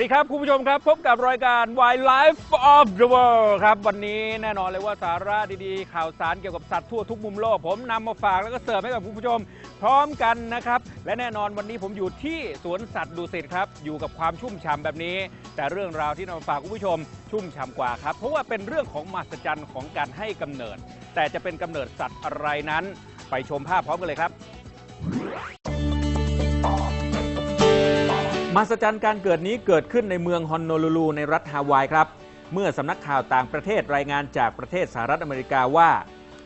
วัสดีครับ คุณผู้ชมครับ พบกับรายการ Wildlife of the World ครับ วันนี้แน่นอนเลยว่าสาระดีๆ ข่าวสารเกี่ยวกับสัตว์ทั่วทุกมุมโลก ผมนำมาฝากแล้วก็เสิร์ฟให้กับคุณผู้ชมพร้อมกันนะครับ และแน่นอนวันนี้ผมอยู่ที่สวนสัตว์ดุสิตครับ อยู่กับความชุ่มฉ่ำแบบนี้ แต่เรื่องราวที่นำมาฝากคุณผู้ชม ชุ่มฉ่ำกว่าครับ เพราะว่าเป็นเรื่องของมหัศจรรย์ของการให้กำเนิด แต่จะเป็นกำเนิดสัตว์อะไรนั้น ไปชมภาพพร้อมกันเลยครับ มหัศจรรย์การเกิดนี้เกิดขึ้นในเมืองฮอนโนลูลูในรัฐฮาวายครับ เมื่อสำนักข่าวต่างประเทศรายงานจากประเทศสหรัฐอเมริกาว่า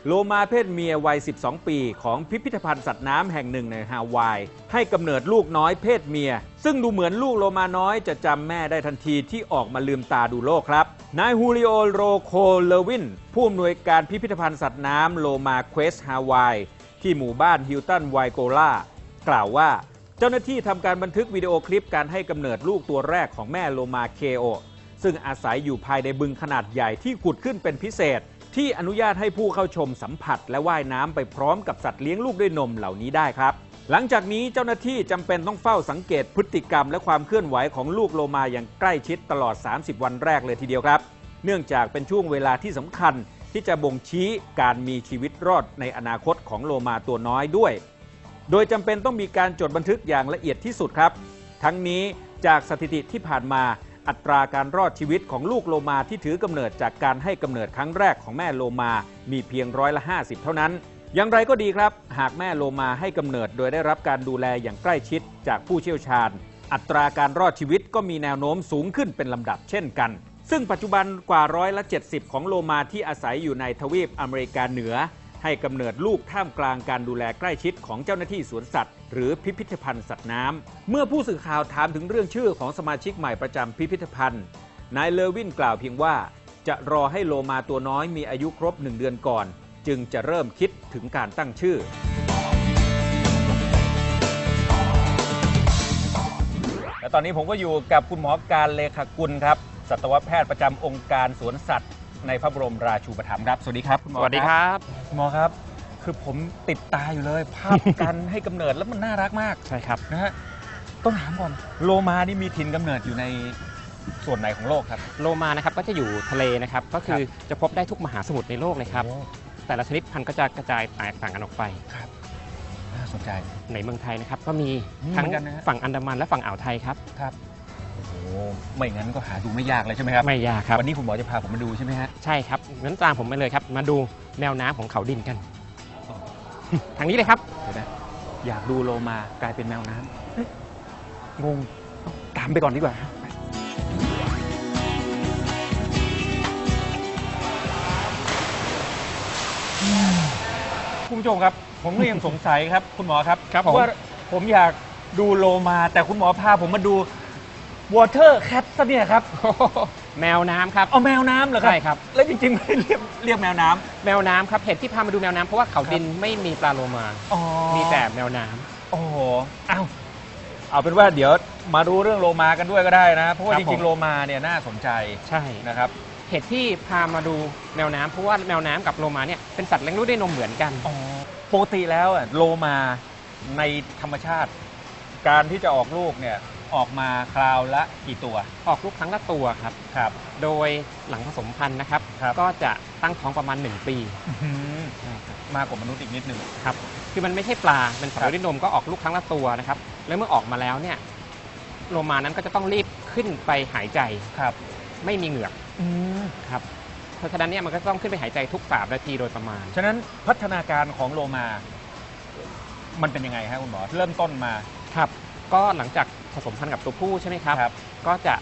โลมาเพศเมียวัย 12 ปี ของพิพิธภัณฑ์สัตว์น้ำแห่งหนึ่งในฮาวาย ให้กำเนิดลูกน้อยเพศเมีย ซึ่งดูเหมือนลูกโลมาน้อยจะจำแม่ได้ทันทีที่ออกมาลืมตาดูโลกครับ นายฮูริโอโรโคเลวิน ผู้อำนวยการพิพิธภัณฑ์สัตว์น้ำโลมาเควสฮาวายที่หมู่บ้านฮิลตันไวโกล่ากล่าวว่า เจ้าหน้าที่ทำการบันทึกวิดีโอคลิปการให้กำเนิดลูกตัวแรกของแม่โลมาเคโอ ซึ่งอาศัยอยู่ภายในบึงขนาดใหญ่ที่ขุดขึ้นเป็นพิเศษ ที่อนุญาตให้ผู้เข้าชมสัมผัส และว่ายน้ำไปพร้อมกับสัตว์เลี้ยงลูกด้วยนมเหล่านี้ได้ครับ หลังจากนี้เจ้าหน้าที่จำเป็นต้องเฝ้าสังเกตพฤติกรรม และความเคลื่อนไหวของลูกโลมาอย่างใกล้ชิดตลอด 30 วันแรกเลยทีเดียวครับ เนื่องจากเป็นช่วงเวลาที่สำคัญที่จะบ่งชี้การมีชีวิตรอดในอนาคตของโลมาตัวน้อยด้วย โดยจำเป็นต้องมีการจดบันทึกอย่างละเอียดที่สุดครับ ทั้งนี้จากสถิติที่ผ่านมาอัตราการรอดชีวิตของลูกโลมาที่ถือกำเนิดจากการให้กำเนิดครั้งแรกของแม่โลมามีเพียงร้อยละ 50 เท่านั้น อย่างไรก็ดีครับ หากแม่โลมาให้กำเนิดโดยได้รับการดูแลอย่างใกล้ชิดจากผู้เชี่ยวชาญ อัตราการรอดชีวิตก็มีแนวโน้มสูงขึ้นเป็นลำดับเช่นกัน ซึ่งปัจจุบันกว่าร้อยละ 70 ของโลมาที่อาศัยอยู่ในทวีปอเมริกาเหนือ ให้กำเนิดลูกท่ามกลางการดูแลใกล้ชิดของเจ้าหน้าที่สวนสัตว์ หรือพิพิธภัณฑ์สัตว์น้ำเมื่อผู้สื่อข่าวถามถึงเรื่องชื่อของสมาชิกใหม่ประจำพิพิธภัณฑ์นายเลวินกล่าวเพียงว่า จะรอให้โลมาตัวน้อยมีอายุครบหนึ่งเดือนก่อน จึงจะเริ่มคิดถึงการตั้งชื่อและตอนนี้ผมก็อยู่กับคุณหมอการเลขากุลครับ สัตวแพทย์ประจำองค์การสวนสัตว์ ในพระบรมราชูปถัมภ์ครับ สวัสดีครับคุณหมอสวัสดีครับ คุณหมอครับ คือผมติดตาอยู่เลยภาพการให้กำเนิดแล้วมันน่ารักมากใช่ครับ นะฮะต้องถามก่อนโลมานี่มีถิ่นกำเนิดอยู่ในส่วนไหนของโลกครับ โลมานะครับก็จะอยู่ทะเลนะครับ ก็คือจะพบได้ทุกมหาสมุทรในโลกเลยครับโอ้แต่ละชนิดพันธุ์ก็จะกระจายแตกต่างกันออกไปครับน่าสนใจ ในเมืองไทยนะครับ ก็มีอืมทั้งเหมือนกันนะฮะ ฝั่งอันดามันและฝั่งอ่าวไทยครับ ครับโอ้โห ไม่งั้นก็หาดูไม่ยากเลยใช่ไหมครับ ไม่ยากครับ วันนี้คุณหมอจะพาผมมาดูใช่ไหมฮะ ใช่ครับงั้นตามผมไปเลยครับ มาดูแนวน้ำของเขาดินกัน ทางนี้เลยครับเดี๋ยวนะอยากดูโลมากลายเป็นแมวน้ำเอ๊ะงง ตามไปก่อนดีกว่าคุณผู้ชมครับ ผมก็ยังสงสัยครับ คุณหมอครับครับผมว่าผมอยากดูโลมา แต่คุณหมอพาผมมาดู water cat ซะเนี่ยครับ แมวน้ำครับ เอาแมวน้ำเหรอครับ ใช่ครับ แล้วจริงๆไม่เรียกเรียกแมวน้ำแมวน้ำครับ เหตุที่พามาดูแมวน้ำเพราะว่าเขาดินไม่มีปลาโลมาอ๋อมีแต่แมวน้ำ โอ้โหเอาเอาเป็นว่าเดี๋ยวมารู้เรื่องโลมากันด้วยก็ได้นะ เพราะว่าครัจบผม ริงๆโลมาเนี่ยน่าสนใจใช่ นะครับ เหตุที่พามาดูแมวน้ำเพราะว่าแมวน้ำกับโลมาเนี่ยเป็นสัตว์เลี้ยงลูกด้วยนมเหมือนกันอ๋อปกติแล้วอะโลมาในธรรมชาติ การที่จะออกลูกเนี่ย ออกมาคราวละกี่ตัวออกลูกครั้งละตัวครับ ครับ โดยหลังผสมพันธุ์นะครับ ครับ ก็จะตั้งท้องประมาณ 1 ปีมากกว่ามนุษย์อีกนิดนึงครับ คือมันไม่ใช่ปลา เป็นสัตว์ครับ เลี้ยงด้วยนมก็ออกลูกครั้งละตัวนะครับ แล้วเมื่อออกมาแล้วเนี่ยโลมานั้นก็จะต้องรีบขึ้นไปหายใจ ครับไม่มีเหงือกอืมครับ เพราะฉะนั้นเนี่ยมันก็ต้องขึ้นไปหายใจทุกสามนาทีโดยประมาณ ฉะนั้นพัฒนาการของโลมา มันเป็นยังไงฮะคุณหมอ เริ่มต้นมา ครับ ก็หลังจาก ผสมพันธุ์กับตัวผู้ใช่ไหมครับ ครับก็จะ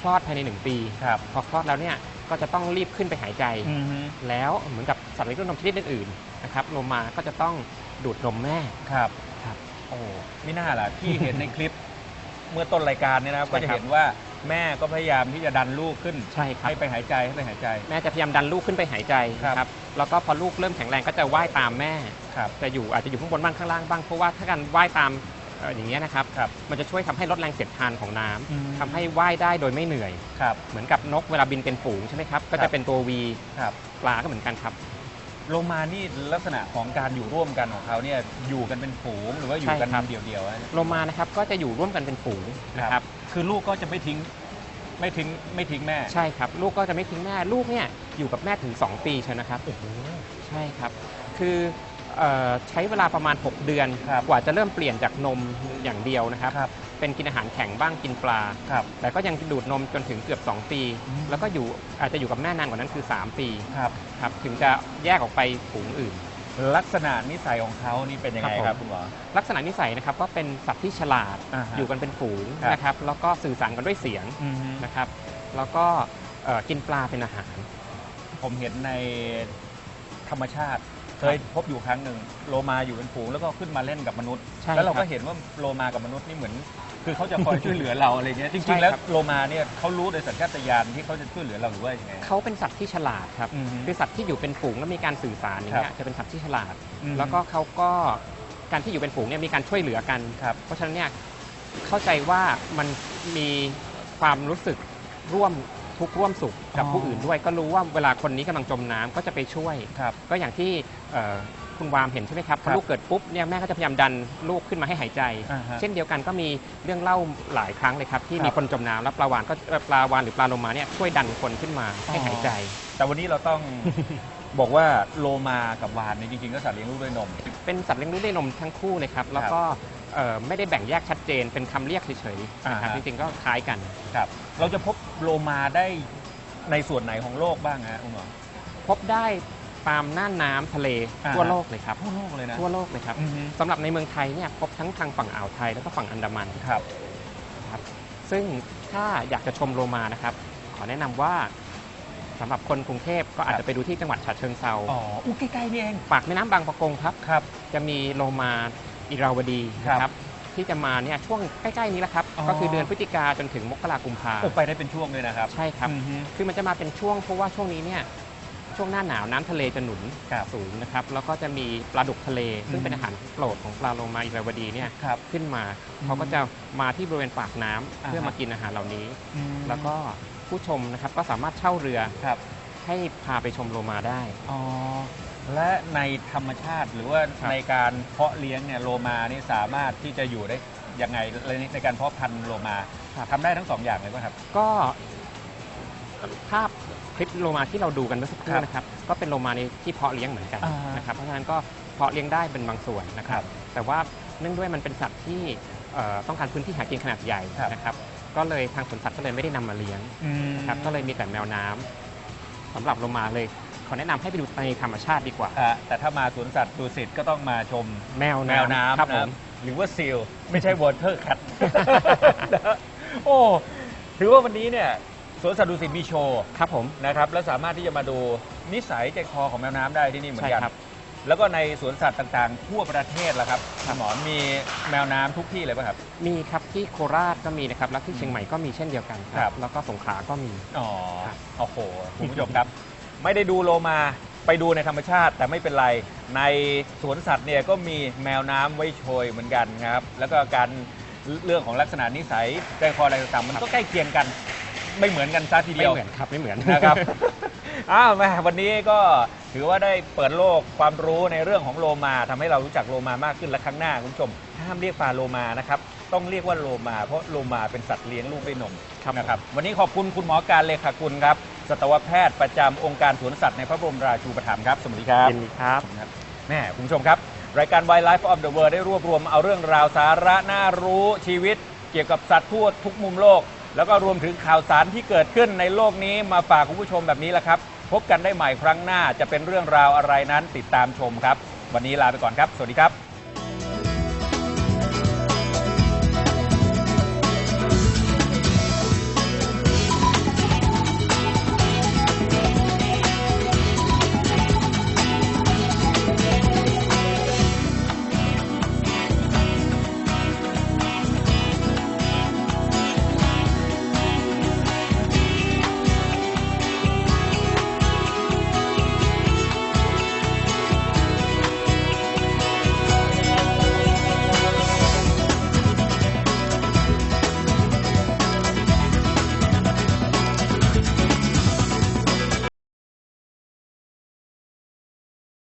คลอดภายใน 1 ปี ครับ พอคลอดแล้วเนี่ยก็จะต้องรีบขึ้นไปหายใจ อืมฮึแล้วเหมือนกับสัตว์เลี้ยงด้วยนมชนิดอื่นๆนะครับโลมาก็จะต้องดูดนมแม่ ครับ ครับ โอ้ไม่น่าล่ะที่เห็นในคลิปเมื่อต้นรายการเนี่ยนะครับใช่ก็จะครับเห็นว่าแม่ก็พยายามที่จะดันลูกขึ้น ใช่ครับ ให้ไปหายใจให้ไปหายใจ แม่จะพยายามดันลูกขึ้นไปหายใจนะครับ แล้วก็พอลูกเริ่มแข็งแรงก็จะว่ายตามแม่ ครับ จะอยู่อาจจะอยู่ข้างบนบ้างข้างล่างบ้างเพราะว่าถ้าการว่ายตามเอ่ออย่างเงี้ยนะครับ ครับมันจะช่วยทำให้ลดแรงเสียดทานของน้ำอืม ทำให้ว่ายได้โดยไม่เหนื่อย ครับ เหมือนกับนกเวลาบินเป็นฝูงใช่ไหมครับ ก็ครัจะบ เป็นตัววีครับปลาก็เหมือนกันครับ โลมานี่ลักษณะของการอยู่ร่วมกันของเขาเนี่ยอยู่กันเป็นฝูงหรือว่าอยู่กันใช่ครับ เดี่ยวๆอะโลมานะครับก็จะอยู่ร่วมกันเป็นฝูงนะครับ คือลูกก็จะไม่ทิ้ง ไม่ทิ้งไม่ทิ้งแม่ใช่ครับ ลูกก็จะไม่ทิ้งแม่ลูกเนี่ยอยู่กับแม่ถึง 2 ปีใช่นะครับ โอ้โห ใช่ครับ คือเอ่อ ใช้เวลาประมาณ 6 เดือนครับกว่าจะเริ่มเปลี่ยนจากนมอย่างเดียวนะครับครับเป็นกินอาหารแข็งบ้างกินปลาครับแต่ก็ยังดูดนมจนถึงเกือบ 2 ปีอืมแล้วก็อยู่อาจจะอยู่กับแม่นานกว่านั้นคือ 3 ปีครับครับถึงจะแยกออกไปฝูงอื่น ลักษณะนิสัยของเขานี่เป็นยังไงครับผมครับคุณหมอลักษณะนิสัยนะครับก็เป็นสัตว์ที่ฉลาดอ่าฮะอยู่กันเป็นฝูงครับนะครับแล้วก็สื่อสารกันด้วยเสียงอือฮึนะครับ แล้วก็เอ่อกินปลาเป็นอาหาร ผมเห็นในธรรมชาติ เคยพบอยู่ครั้งหนึ่งโลมาอยู่เป็นฝูงแล้วก็ขึ้นมาเล่นกับมนุษย์ ใช่แล้วเราครัก็บ เห็นว่าโลมากับมนุษย์นี่เหมือน คือเขาจะคอยช่วยเหลือเราอะไรเงี้ยจใช่ริงๆแล้วครับโลมาเนี่ยเขารู้โดยสัญชาตญาณที่เขาจะช่วยเหลือเราหรือว่ายังไง เขาเป็นสัตว์ที่ฉลาดครับ อือฮึคือสัตว์ที่อยู่เป็นฝูงแล้วมีการสื่อสารอย่างเงี้ครัยบจะเป็นสัตว์ที่ฉลาด อืมแล้วก็เขาก็การที่อยู่เป็นฝูงเนี่ยมีการช่วยเหลือกัน ครับเพราะฉะนั้นเนี่ยเข้าใจว่ามันมีความรู้สึกร่วม ทุกข์ร่วมสุขกับอ๋อผู้อื่นด้วย ก็รู้ว่าเวลาคนนี้กำลังจมน้ำก็จะไปช่วย ครับ ก็อย่างที่เอ่อคุณวามเห็นใช่ไหมครับพครัอบลูกเกิดปุ๊บเนี่ยแม่ก็จะพยายามดันลูกขึ้นมาให้หายใจ อ่าฮะเช่นเดียวกันก็มีเรื่องเล่าหลายครั้งเลยครับ ที่ครับมีคนจมน้ำแล้วปลาวานก็เอ่อปลาวานหรือปลาโลมาเนี่ยช่วยดันคนขึ้นมาให้อ๋อหายใจ แต่วันนี้เราต้อง บอกว่าโลมากับวานเนี่ยจริงๆก็สัตว์เลี้ยงลูกด้วยนม เป็นสัตว์เลี้ยงลูกด้วยนมทั้งคู่เลยครับแล้วก็เอ่อไม่ได้แบ่งแยกชัดเจนเป็นคำเรียกเฉยๆนะครับอ่าฮะจริงๆก็คล้ายกัน ครับ เราจะพบโลมาได้ในส่วนไหนของโลกบ้างฮะคุณหมอ พบได้ตามน่านน้ำทะเลอ่าฮะทั่วโลกเลยครับทั่วโลกเลยนะทั่วโลกเลยครับอือฮึสำหรับในเมืองไทยเนี่ยพบทั้งทางฝั่งอ่าวไทยแล้วก็ฝั่งอันดามัน ครับครับซึ่งถ้าอยากจะชมโลมานะครับ ขอแนะนำว่าสำหรับคนกรุงเทพก็อาจครับจะไปดูที่จังหวัดฉะเชิงเซาอ๋ออู้ใกล้ๆนี่เอง ปากแม่น้ำบางปะกงครับ ครับ จะมีโลมาอิราวดีครับนะครับ ที่จะมาเนี่ยช่วงใกล้ๆนี้แหละครับ อ๋อ ก็คือเดือนพฤศจิกาจนถึงมกรากุมภาโอ้ไปได้เป็นช่วงเลยนะครับ ใช่ครับ อือฮึ คือมันจะมาเป็นช่วงเพราะว่าช่วงนี้เนี่ยช่วงหน้าหนาวน้ำทะเลจะหนุนครับสูงนะครับแล้วก็จะมีปลาดุกทะเล ซึ่อืงมเป็นอาหารโปรดของปลาโลมาอิราวดีเนี่ยครับ ขึ้นมาอืมเขาก็จะมาที่บริเวณปากน้ำอ่าฮะ เพื่อมากินอาหารเหล่านี้ อืมแล้วก็ผู้ชมนะครับก็สามารถเช่าเรือครับให้พาไปชมโลมาได้ อ๋อ และในธรรมชาติหรือว่าครับในการเพาะเลี้ยงเนี่ยโลมานี่สามารถที่จะอยู่ได้ยังไงในในการเพาะพันธุ์โลมาทำได้ทั้งสองอย่างเลยป่ะครับ ก็ภาพคลิปโลมาที่เราดูกันเมื่อสักครู่ครับนะครับก็เป็นโลมาในที่เพาะเลี้ยงเหมือนกันอ่าฮะนะครับเพราะฉะนั้นก็เพาะเลี้ยงได้เป็นบางส่วนนะครับ แต่ว่าเนื่องด้วยมันเป็นสัตว์ที่เอ่อต้องการพื้นที่หากินขนาดใหญ่ครับนะครับก็เลยทางสวนสัตว์ก็เลยไม่ได้นำมาเลี้ยงนะครับก็เลยมีแต่แมวน้ำสำหรับโลมาเลย ขอแนะนำให้ไปดูในธรรมชาติดีกว่า อะแต่ถ้ามาสวนสัตว์ดูสิตก็ต้องมาชมแมวแมวน้ำครับนะผมหรือว่าซีลไม่ใช่วอเตอร์แคท โอ้ถือว่าวันนี้เนี่ยสวนสัตว์ดูสิตมีโชว์ครับผมนะครับแล้วสามารถที่จะมาดูนิสัยใจคอของแมวน้ำได้ที่นี่เหมือนใช่กัน ครับ แล้วก็ในสวนสัตว์ต่างๆ ทั่วประเทศละครับคุณหมอมีแมวน้ำทุกที่เลยป่ะครับ มีครับที่โคราชก็มีนะครับ แล้วที่เชียงใหม่ก็มีเช่นเดียวกันคครัรับ บ แล้วก็สงขลาก็มี อ๋อ ครับ โอ้โห คุณผู้ชมครับ ไม่ได้ดูโลมาไปดูในธรรมชาติ แต่ไม่เป็นไร ในสวนสัตว์เนี่ยก็มีแมวน้ำไว้โชยเหมือนกันครับ แล้วก็การเรื่องของลักษณะนิสัยใจคออะไรต่างๆมันก็ใกล้เคียงกัน ไม่เหมือนกันซะทีไม่เดียว เหมือนครับไม่เหมือน นะครับ อ้าวแม่วันนี้ก็ถือว่าได้เปิดโลกความรู้ในเรื่องของโลมาทำให้เรารู้จักโลมามากขึ้นและครั้งหน้าคุณผู้ชมห้ามเรียกปลาโลมานะครับ ต้องเรียกว่าโลมา เพราะโลมาเป็นสัตว์เลี้ยงลูกด้วยนมครับ นะครับ วันนี้ขอบคุณคุณหมอการเลขากุลครับ สัตวแพทย์ประจำองค์การสวนสัตว์ในพระบรมราชูปถัมภ์ครับ สวัสดีครับยินดีครับครับแม่คุณผู้ชมครับ รายการ Wildlife of the World ได้รวบรวมเอาเรื่องราวสาระน่ารู้ชีวิต เกี่ยวกับสัตว์ทั่วทุกมุมโลก แล้วก็รวมถึงข่าวสารที่เกิดขึ้นในโลกนี้มาฝากคุณผู้ชมแบบนี้แหละครับ พบกันได้ใหม่ครั้งหน้าจะเป็นเรื่องราวอะไรนั้นติดตามชมครับ วันนี้ลาไปก่อนครับ สวัสดีครับ